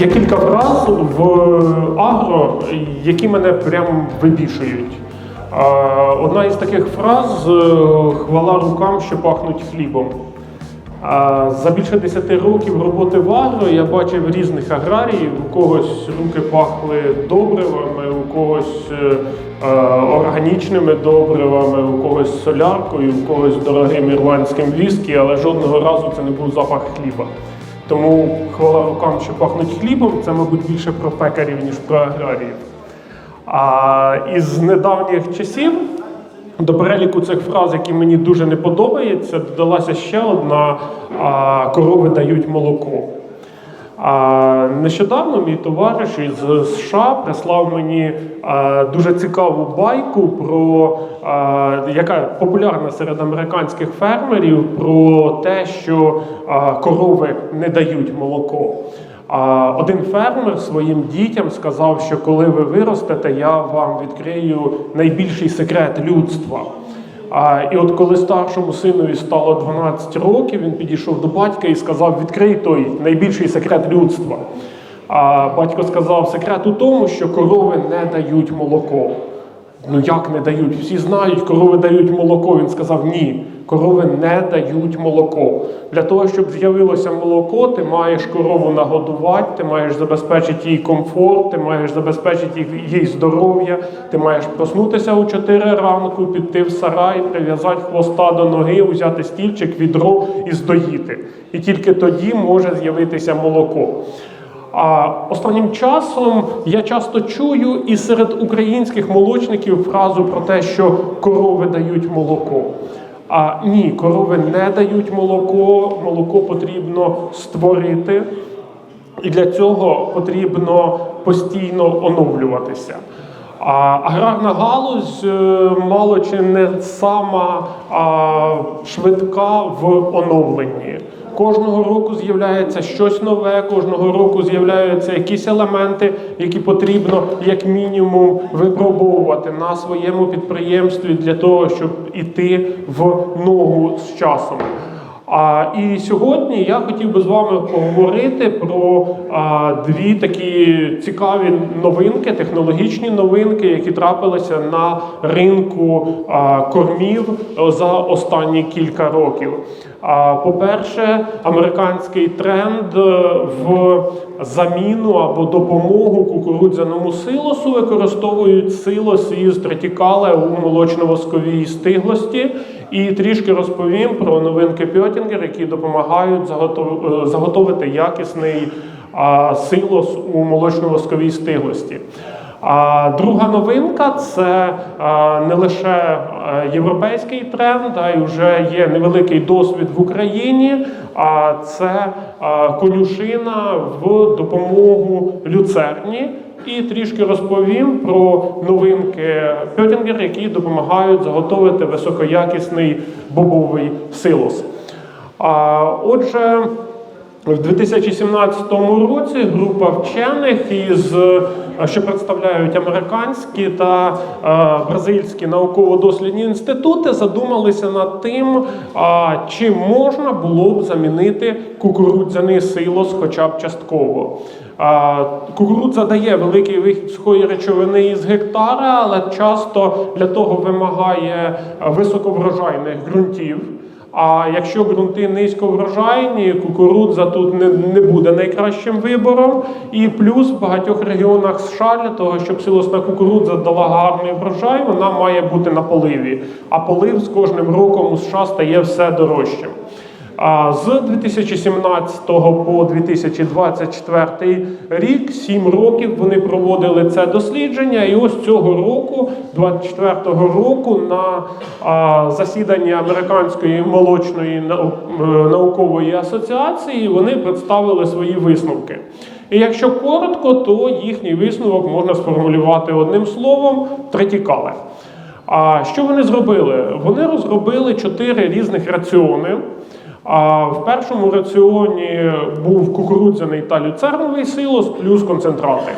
Є кілька фраз в агро, які мене прям вибішують. Одна із таких фраз е, хвала рукам, що пахнуть хлібом. За більше 10 років роботи в агро я бачив різних аграріїв. У когось руки пахли добривами, у когось е, е, органічними добривами, у когось соляркою, у когось дорогим ірландським віскі, але жодного разу це не був запах хліба. Тому хвала рукам, що пахнуть хлібом, це, мабуть, більше про пекарів, ніж про аграріїв. А із недавніх часів до переліку цих фраз, які мені дуже не подобаються, додалася ще одна а, корови дають молоко. А нещодавно мій товариш із США прислав мені дуже цікаву байку про яка популярна серед американських фермерів про те, що корови не дають молоко. Один фермер своїм дітям сказав, що коли ви виростете, я вам відкрию найбільший секрет людства. А, і от коли старшому синові стало 12 років, він підійшов до батька і сказав: відкрий той найбільший секрет людства. А батько сказав: секрет у тому, що корови не дають молоко. Ну як не дають? Всі знають, корови дають молоко. Він сказав: ні, корови не дають молоко. Для того, щоб з'явилося молоко, ти маєш корову нагодувати, ти маєш забезпечити їй комфорт, ти маєш забезпечити їй здоров'я, ти маєш проснутися у 4 ранку, піти в сарай, прив'язати хвоста до ноги, взяти стільчик, відро і здоїти. І тільки тоді може з'явитися молоко. А останнім часом я часто чую і серед українських молочників фразу про те, що корови дають молоко. А ні, корови не дають молоко, молоко потрібно створити, і для цього потрібно постійно оновлюватися. А аграрна галузь е, мало чи не сама а, швидка в оновленні. Кожного року з'являється щось нове, кожного року з'являються якісь елементи, які потрібно як мінімум випробовувати на своєму підприємстві для того, щоб іти в ногу з часом. А, і сьогодні я хотів би з вами поговорити про а, дві такі цікаві новинки, технологічні новинки, які трапилися на ринку а, кормів за останні кілька років. А, по-перше, американський тренд в заміну або допомогу кукурудзяному силосу використовують силос із третікале у молочно-восковій стиглості. І трішки розповім про новинки Пьотінгер, які допомагають е, заготовити якісний силос у молочно-восковій стиглості. А друга новинка це не лише європейський тренд, а й вже є невеликий досвід в Україні. А це конюшина в допомогу люцерні. І трішки розповім про новинки Пьотінгер, які допомагають заготовити високоякісний бобовий силос. Отже, в 2017 році група вчених із що представляють американські та е, бразильські науково-дослідні інститути, задумалися над тим, чи можна було б замінити кукурудзяний силос, хоча б частково. Кукурудза дає великий вихід сухої речовини із гектара, але часто для того вимагає високоврожайних ґрунтів. А якщо ґрунти низьковрожайні, кукурудза тут не, не буде найкращим вибором. І плюс в багатьох регіонах США для того, щоб силосна кукурудза дала гарний врожай, вона має бути на поливі. А полив з кожним роком у США стає все дорожчим. А З 2017 по 2024 рік, 7 років, вони проводили це дослідження, і ось цього року, 24-го року, на засіданні Американської молочної е, наукової асоціації вони представили свої висновки. І якщо коротко, то їхній висновок можна сформулювати одним словом третікале. А що вони зробили? Вони розробили чотири різних раціони. А в першому раціоні був кукурудзяний та люцерновий силос плюс концентрати.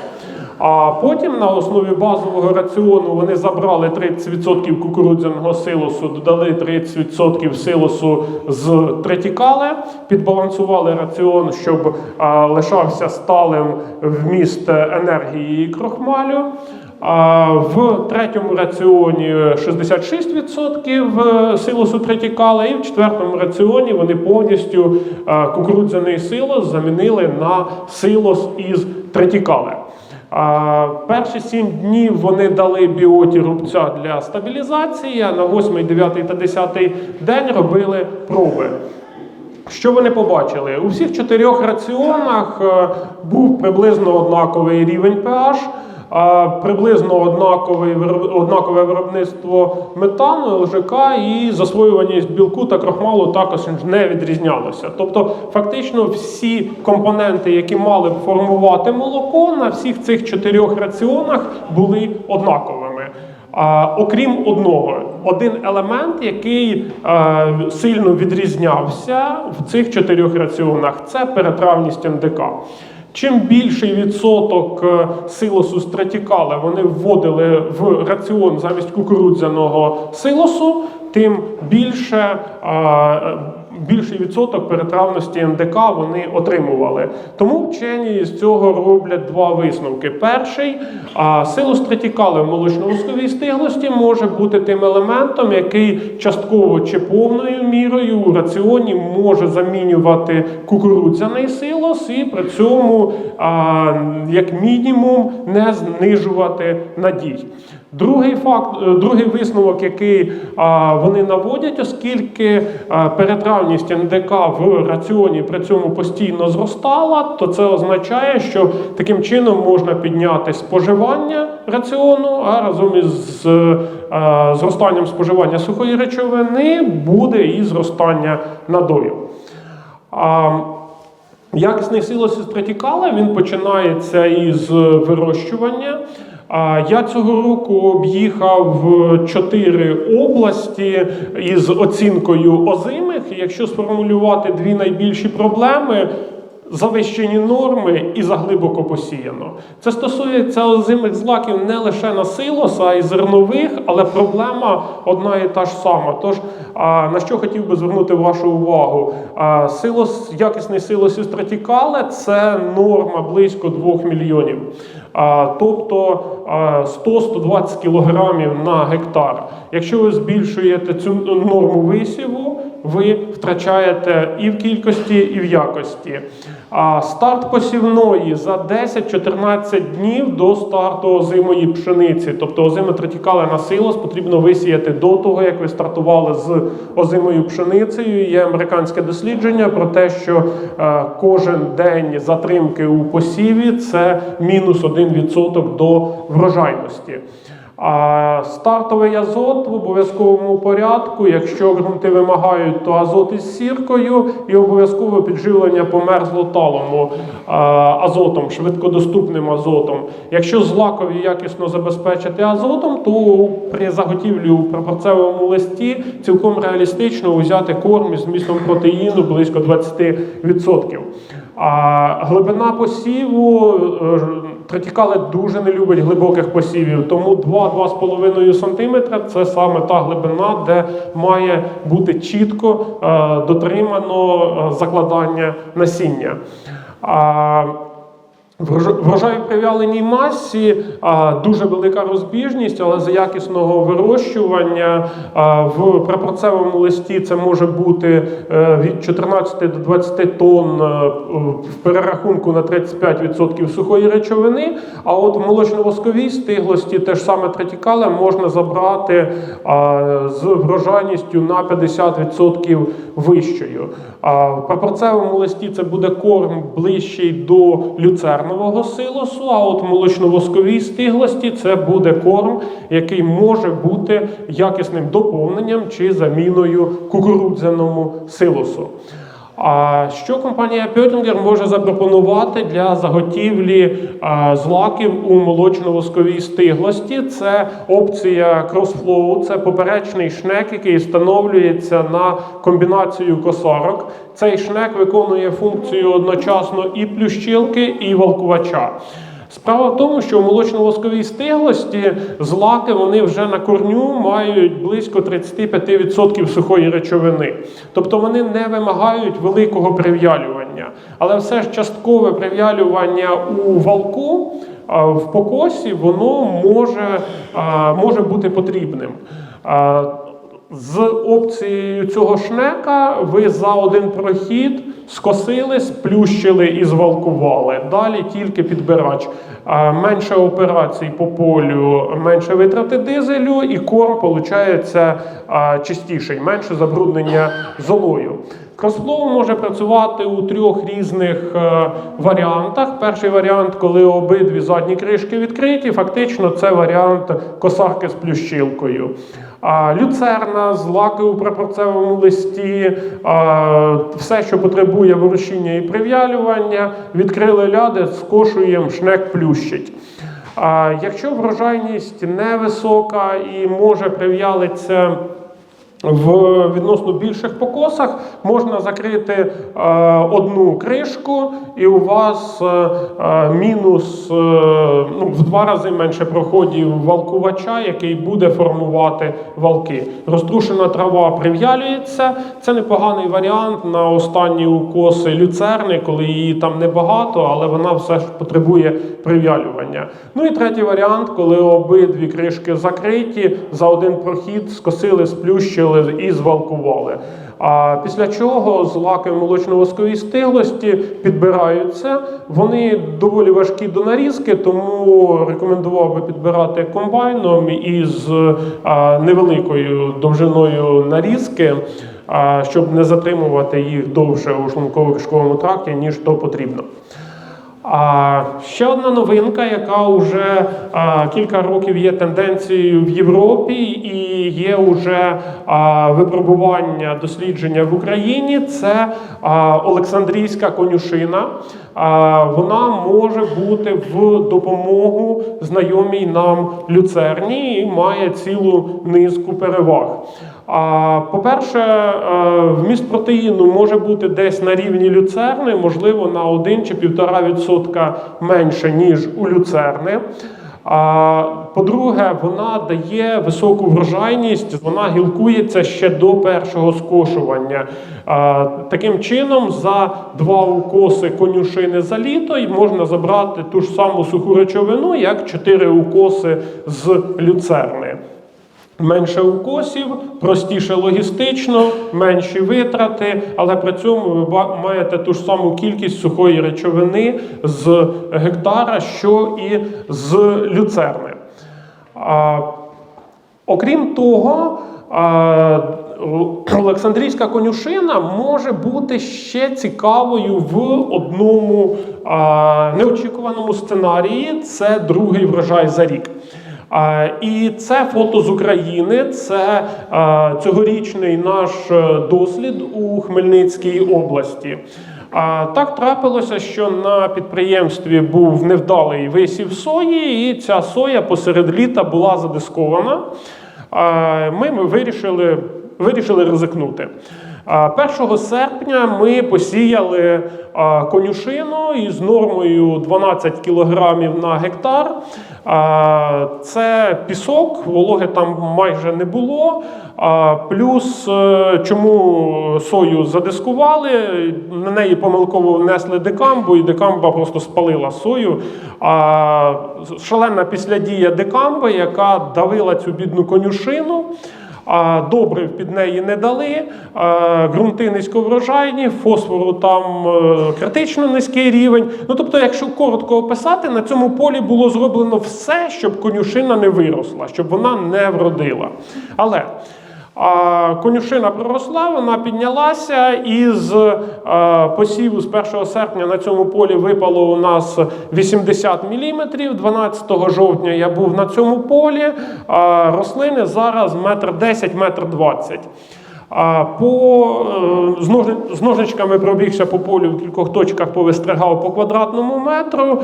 А потім на основі базового раціону вони забрали 30% кукурудзяного силосу, додали 30% силосу з третікали, підбалансували раціон, щоб лишався сталим вміст енергії і крохмалю. В третьому раціоні 66% силосу третікала, і в четвертому раціоні вони повністю е, кукурудзяний силос замінили на силос із третікали. А, Перші сім днів вони дали біоті рубця для стабілізації, а на 8, 9 та 10 день робили проби. Що вони побачили? У всіх чотирьох раціонах е, був приблизно однаковий рівень pH, приблизно однакове виробництво метану, ЛЖК і засвоюваність білку та крохмалу також не відрізнялося. Тобто, фактично, всі компоненти, які мали б формувати молоко, на всіх цих чотирьох раціонах були однаковими. Окрім одного, один елемент, який сильно відрізнявся в цих чотирьох раціонах, це перетравність НДК. Чим більший відсоток е, силосу стратікали вони вводили в раціон замість кукурудзяного силосу, тим більше е, більший відсоток перетравності НДК вони отримували. Тому вчені з цього роблять два висновки. Перший силу стратікали в молочно-восковій стиглості може бути тим елементом, який частково чи повною мірою у раціоні може замінювати кукурудзяний силос і при цьому, як мінімум, не знижувати надій. Другий факт, е, другий висновок, який а, вони наводять, оскільки а, перетравність НДК в раціоні при цьому постійно зростала, то це означає, що таким чином можна підняти споживання раціону, а разом із а, зростанням споживання сухої речовини буде і зростання надою. А, Якісний силос із він починається із вирощування. Я цього року об'їхав чотири області із оцінкою озимих. Якщо сформулювати дві найбільші проблеми. Завищені норми і заглибоко посіяно. Це стосується озимих злаків не лише на силос, а й зернових, але проблема одна і та ж сама. Тож на що хотів би звернути вашу увагу? Силос, якісний силос із тратікале – це норма близько 2 мільйонів. Тобто а, 100-120 кілограмів на гектар. Якщо ви збільшуєте цю норму висіву, ви втрачаєте і в кількості, і в якості. А старт посівної за 10-14 днів до старту озимої пшениці, тобто озиме третікале на силос потрібно висіяти до того, як ви стартували з озимою пшеницею. Є американське дослідження про те, що е, кожен день затримки у посіві це мінус 1% до врожайності. Стартовий азот в обов'язковому порядку, якщо ґрунти вимагають, то азот із сіркою і обов'язкове підживлення померзлоталому азотом, швидкодоступним азотом. Якщо злакові якісно забезпечити азотом, то при заготівлі у прапорцевому листі цілком реалістично взяти корм із змістом протеїну близько 20%. А глибина посіву е, третікали дуже не любить глибоких посівів, тому 2-2,5 см це саме та глибина, де має бути чітко е, дотримано е, закладання насіння. А, Врож- Врожай прив'яленій масі дуже велика розбіжність, але за якісного вирощування в прапорцевому листі це може бути е, від 14 до 20 тонн е, в перерахунку на 35% сухої речовини. А от в молочно-восковій стиглості те ж саме третікале можна забрати з врожайністю на 50% вищою. В прапорцевому листі це буде корм ближчий до люцернового силосу, а от молочно-восковій стиглості це буде корм, який може бути якісним доповненням чи заміною кукурудзяному силосу. А що компанія Пьотінгер може запропонувати для заготівлі злаків у молочно-восковій стиглості? Це опція кросфлоу, це поперечний шнек, який встановлюється на комбінацію косарок. Цей шнек виконує функцію одночасно і плющилки, і валкувача. Справа в тому, що у молочно-восковій стиглості злаки вони вже на корню мають близько 35% сухої речовини. Тобто вони не вимагають великого прив'ялювання. Але все ж часткове прив'ялювання у валку в покосі воно може, може бути потрібним. З опцією цього шнека ви за один прохід скосили, сплющили і звалкували. Далі тільки підбирач. Менше операцій по полю, менше витрати дизелю, і корм виходить чистіший, менше забруднення золою. Кросфлоу може працювати у трьох різних е, варіантах. Перший варіант, коли обидві задні кришки відкриті, фактично це варіант косарки з плющилкою. Люцерна злаки у прапорцевому листі, все, що потребує ворушіння і прив'ялювання, відкрили ляди, скошуємо, шнек плющить. Якщо врожайність невисока і може прив'ялитися в відносно більших покосах можна закрити е, одну кришку, і у вас е, е, мінус ну, в два рази менше проходів валкувача, який буде формувати валки. Розтрушена трава прив'ялюється. Це непоганий варіант на останні укоси люцерни, коли її там небагато, але вона все ж потребує прив'ялювання. Ну і третій варіант, коли обидві кришки закриті, за один прохід скосили, сплющили і звалкували. А після чого злаки в молочно-восковій стиглості підбираються. Вони доволі важкі до нарізки, тому рекомендував би підбирати комбайном із невеликою довжиною нарізки, щоб не затримувати їх довше у шлунково-кишковому тракті, ніж то потрібно. А ще одна новинка, яка вже а, кілька років є тенденцією в Європі, і є вже а, випробування дослідження в Україні. Це а, Олександрійська конюшина. А, вона може бути в допомогу знайомій нам люцерні і має цілу низку переваг. По-перше, е, вміст протеїну може бути десь на рівні люцерни, можливо, на 1 чи 1,5% менше, ніж у люцерни. По-друге, вона дає високу врожайність, вона гілкується ще до першого скошування. Таким чином, за два укоси конюшини за літо можна забрати ту ж саму суху речовину, як чотири укоси з люцерни. Менше укосів, простіше логістично, менші витрати, але при цьому ви маєте ту ж саму кількість сухої речовини з гектара, що і з люцерни. А, окрім того, а, Олександрійська конюшина може бути ще цікавою в одному а, неочікуваному сценарії. Це другий врожай за рік. І це фото з України. Це цьогорічний наш е, дослід у Хмельницькій області. Так трапилося, що на підприємстві був невдалий висів сої, і ця соя посеред літа була задискована. Ми, ми вирішили, вирішили ризикнути. А, 1 серпня ми посіяли конюшину із нормою 12 кг на гектар. Це пісок, вологи там майже не було. Плюс, е, чому сою задискували, на неї помилково внесли декамбу, і декамба просто спалила сою. Шалена післядія декамби, яка давила цю бідну конюшину. Добрив під неї не дали, ґрунти низьковрожайні, фосфору там е, критично низький рівень. Ну тобто, якщо коротко описати, на цьому полі було зроблено все, щоб конюшина не виросла, щоб вона не вродила. Але конюшина проросла, вона піднялася із з посіву з 1 серпня на цьому полі випало у нас 80 мм. 12 жовтня я був на цьому полі. Рослини зараз метр 10, метр 20. А по е, з ножничками пробігся по полю в кількох точках, повистригав по квадратному метру. Е,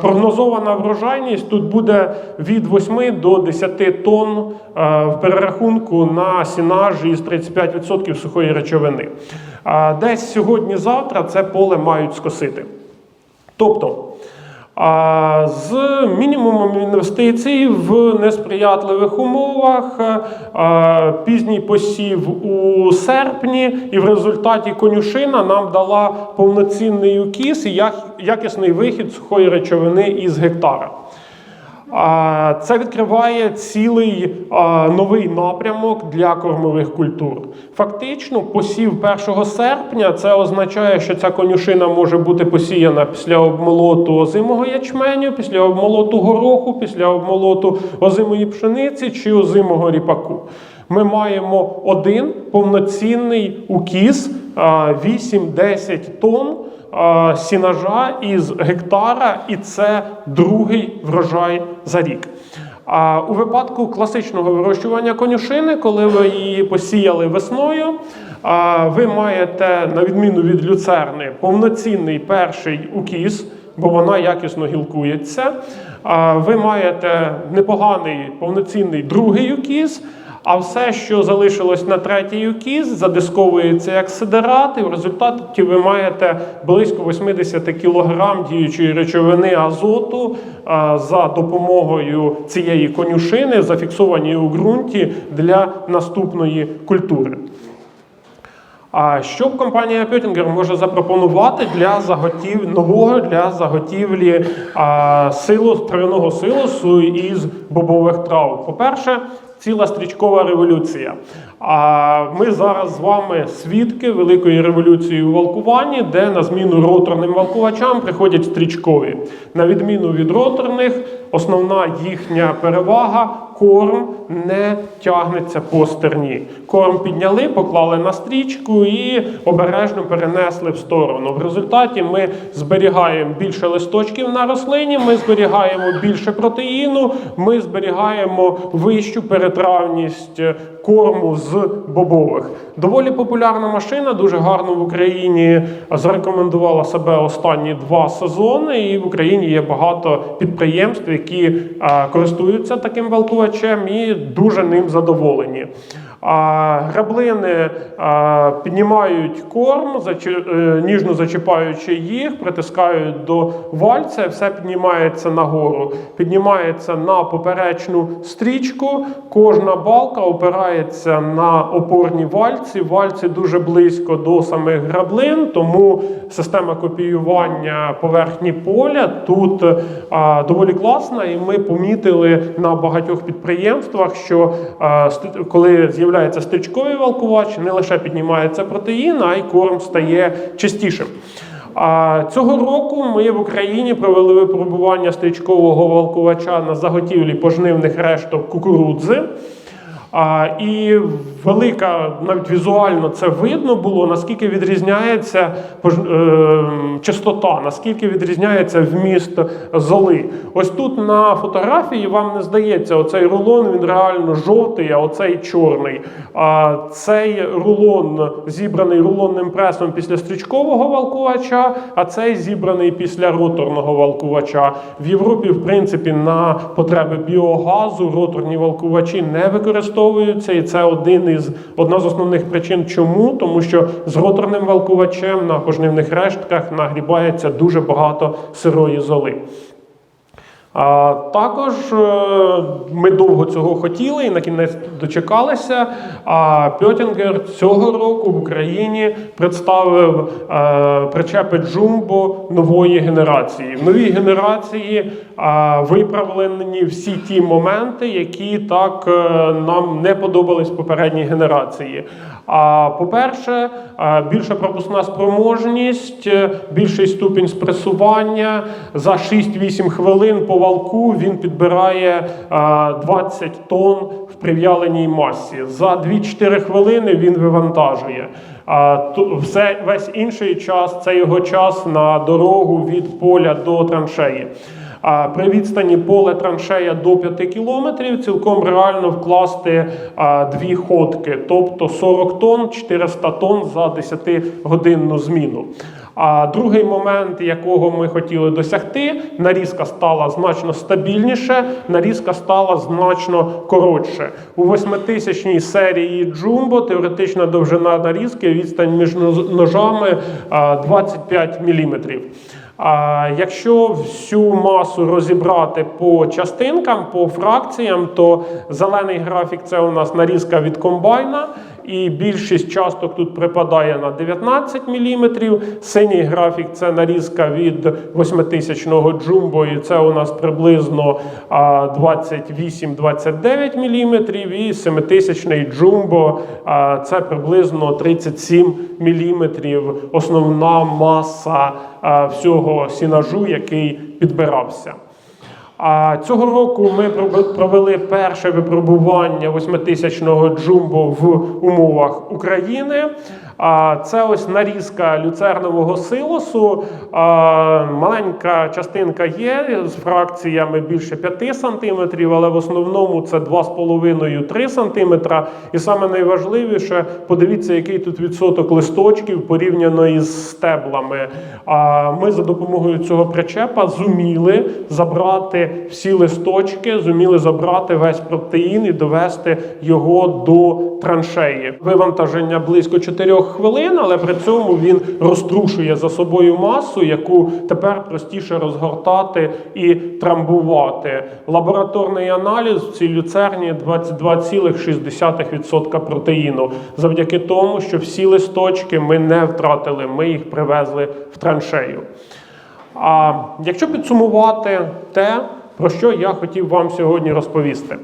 Прогнозована врожайність тут буде від 8 до 10 тонн е, в перерахунку на сінаж із 35% сухої речовини. А Десь сьогодні-завтра це поле мають скосити. Тобто З мінімумом інвестицій в несприятливих умовах, пізній посів у серпні, і в результаті конюшина нам дала повноцінний укіс і якісний вихід сухої речовини із гектара. Це відкриває цілий новий напрямок для кормових культур. Фактично, посів 1 серпня це означає, що ця конюшина може бути посіяна після обмолоту озимого ячменю, після обмолоту гороху, після обмолоту озимої пшениці чи озимого ріпаку. Ми маємо один повноцінний укіс а, 8-10 тонн сінажа із гектара, і це другий врожай за рік. А у випадку класичного вирощування конюшини, коли ви її посіяли весною, ви маєте, на відміну від люцерни, повноцінний перший укіс, бо вона якісно гілкується. Ви маєте непоганий повноцінний другий укіс. А все, що залишилось на третій укіс, задисковується як сидерат, і в результаті ви маєте близько 80 кг діючої речовини азоту за допомогою цієї конюшини, зафіксованої у ґрунті для наступної культури. А що компанія Пьотінгер може запропонувати для заготів нового для заготівлі а, силу трав'яного силосу із бобових трав? По-перше, ціла стрічкова революція. А ми зараз з вами свідки великої революції у валкуванні, де на зміну роторним валкувачам приходять стрічкові. На відміну від роторних, основна їхня перевага корм не тягнеться по стерні. Корм підняли, поклали на стрічку і обережно перенесли в сторону. В результаті ми зберігаємо більше листочків на рослині, ми зберігаємо більше протеїну, ми зберігаємо вищу перетравність корму з бобових. Доволі популярна машина, дуже гарно в Україні зарекомендувала себе останні два сезони. І в Україні є багато підприємств, які користуються таким валкувачем і дуже ним задоволені. Граблини піднімають корм, е, ніжно зачіпаючи їх, притискають до вальця, все піднімається нагору, піднімається на поперечну стрічку. Кожна балка опирається на опорні вальці. Вальці дуже близько до самих граблин, тому система копіювання поверхні поля тут доволі класна, і ми помітили на багатьох підприємствах, що а, коли з'являється стрічковий валкувач, не лише піднімається протеїн, а й корм стає чистішим. А цього року ми в Україні провели випробування стрічкового валкувача на заготівлі пожнивних решток кукурудзи. І велика, навіть візуально це видно було, наскільки відрізняється е, частота, наскільки відрізняється вміст золи. Ось тут на фотографії вам не здається, оцей рулон він реально жовтий, а оцей чорний. А цей рулон зібраний рулонним пресом після стрічкового валкувача, а цей зібраний після роторного валкувача. В Європі, в принципі, на потреби біогазу роторні валкувачі не використовуються, і це один із одна з основних причин, чому тому, що з роторним валкувачем на пожнивних рештках нагрібається дуже багато сирої золи. А, також е, ми довго цього хотіли і на кінець дочекалися. А Пьотінгер цього року в Україні представив е, причепи Джумбо нової генерації. В новій генерації е, виправлені всі ті моменти, які так нам не подобались попередній генерації. А по-перше, більша пропускна спроможність, е, більший ступінь спресування за 6-8 хвилин по валку він підбирає е, 20 тонн в прив'яленій масі. За 2-4 хвилини він вивантажує. А все, весь інший час це його час на дорогу від поля до траншеї. При відстані поле траншея до 5 кілометрів цілком реально вкласти дві ходки, тобто 40 тонн, 400 тонн за 10-годинну зміну. А другий момент, якого ми хотіли досягти, нарізка стала значно стабільніше, нарізка стала значно коротше. У восьмитисячній серії Jumbo теоретична довжина нарізки, відстань між ножами а, 25 мм. А якщо всю масу розібрати по частинкам, по фракціям, то зелений графік це у нас нарізка від комбайна, і більшість часток тут припадає на 19 мм. Синій графік це нарізка від 8000-го джумбо, і це у нас приблизно а, 28-29 мм. І 7000-й джумбо це приблизно 37 мм. Основна маса всього сінажу, який підбирався. А цього року ми провели перше випробування 8000-го джумбо в умовах України. Це ось нарізка люцернового силосу. Маленька частинка є з фракціями більше 5 см, але в основному це 2,5-3 см. І саме найважливіше, подивіться, який тут відсоток листочків порівняно із стеблами. Ми за допомогою цього причепа зуміли забрати всі листочки, зуміли забрати весь протеїн і довести його до траншеї. Вивантаження близько 4 хвилин, але при цьому він розтрушує за собою масу, яку тепер простіше розгортати і трамбувати. Лабораторний аналіз в цій люцерні 22,6% протеїну. Завдяки тому, що всі листочки ми не втратили, ми їх привезли в траншею. А якщо підсумувати те, про що я хотів вам сьогодні розповісти.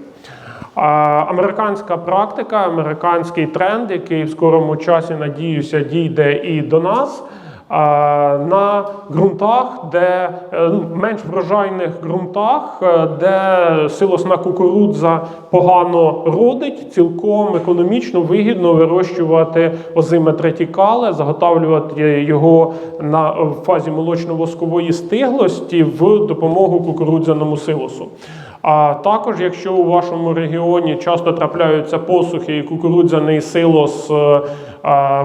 Американська практика, американський тренд, який в скорому часі, надіюся, дійде і до нас. На ґрунтах, де е, ну, менш врожайних ґрунтах, е, де силосна кукурудза погано родить, цілком економічно вигідно вирощувати озиме третікале, заготавлювати його на фазі молочно-воскової стиглості в допомогу кукурудзяному силосу. А також, якщо у вашому регіоні часто трапляються посухи і кукурудзяний силос е,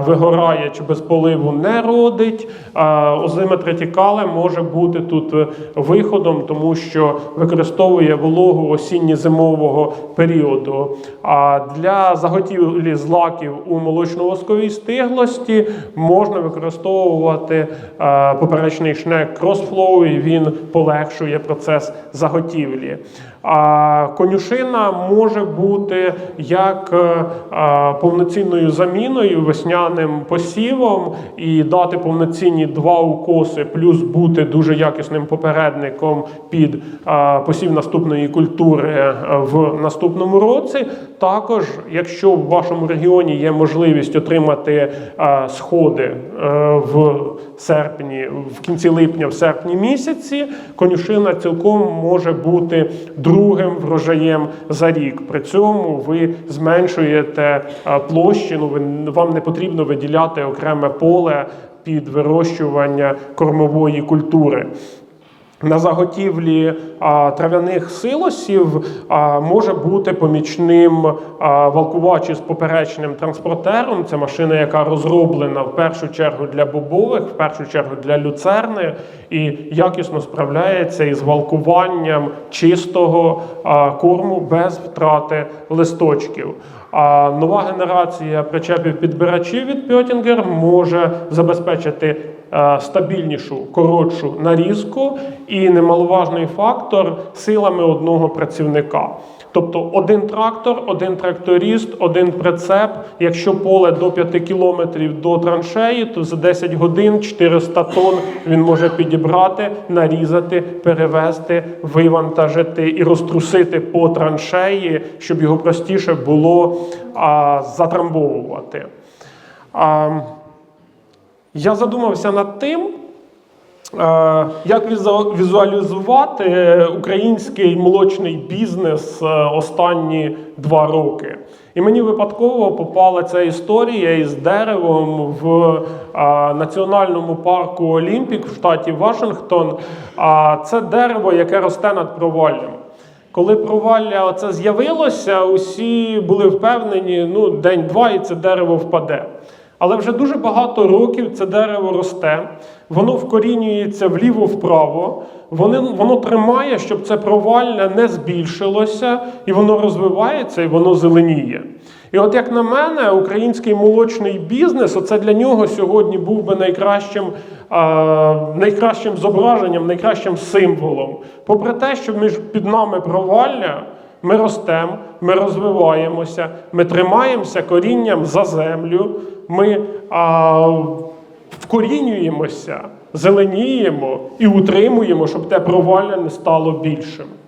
вигорає чи без поливу не родить, озиме третікале може бути тут е, виходом, тому що використовує вологу осінньо-зимового періоду. А для заготівлі злаків у молочно-восковій стиглості можна використовувати е, поперечний шнек CrossFlow, і він полегшує процес заготівлі. А конюшина може бути як е, е, повноцінною заміною весняним посівом і дати повноцінні два укоси, плюс бути дуже якісним попередником під е, посів наступної культури в наступному році. Також, якщо в вашому регіоні є можливість отримати е, сходи е, в серпні, в кінці липня, в серпні місяці, конюшина цілком може бути другим врожаєм за рік. При цьому ви зменшуєте е, площину, ви- вам не потрібно виділяти окреме поле під вирощування кормової культури. На заготівлі трав'яних силосів може бути помічним а, валкувач із поперечним транспортером. Це машина, яка розроблена в першу чергу для бобових, в першу чергу для люцерни, і якісно справляється із валкуванням чистого корму без втрати листочків. А нова генерація причепів підбирачів від Pöttinger може забезпечити стабільнішу, коротшу нарізку і немаловажний фактор силами одного працівника. Тобто один трактор, один тракторист, один прицеп. Якщо поле до 5 кілометрів до траншеї, то за 10 годин 400 тонн він може підібрати, нарізати, перевезти, вивантажити і розтрусити по траншеї, щоб його простіше було а, затрамбовувати. А, я задумався над тим, е, як візуалізувати український молочний бізнес е, останні два роки. І мені випадково попала ця історія із деревом в е, національному парку Олімпік в штаті Вашингтон. А це дерево, яке росте над проваллям. Коли провалля оце з'явилося, усі були впевнені, ну день-два і це дерево впаде. Але вже дуже багато років це дерево росте, воно вкорінюється вліво-вправо, воно, воно тримає, щоб це провалля не збільшилося, і воно розвивається, і воно зеленіє. І от як на мене, український молочний бізнес, оце для нього сьогодні був би найкращим, а, найкращим зображенням, найкращим символом. Попри те, що між під нами провалля, ми ростемо, ми розвиваємося, ми тримаємося корінням за землю, ми а, вкорінюємося, зеленіємо і утримуємо, щоб те провалля не стало більшим.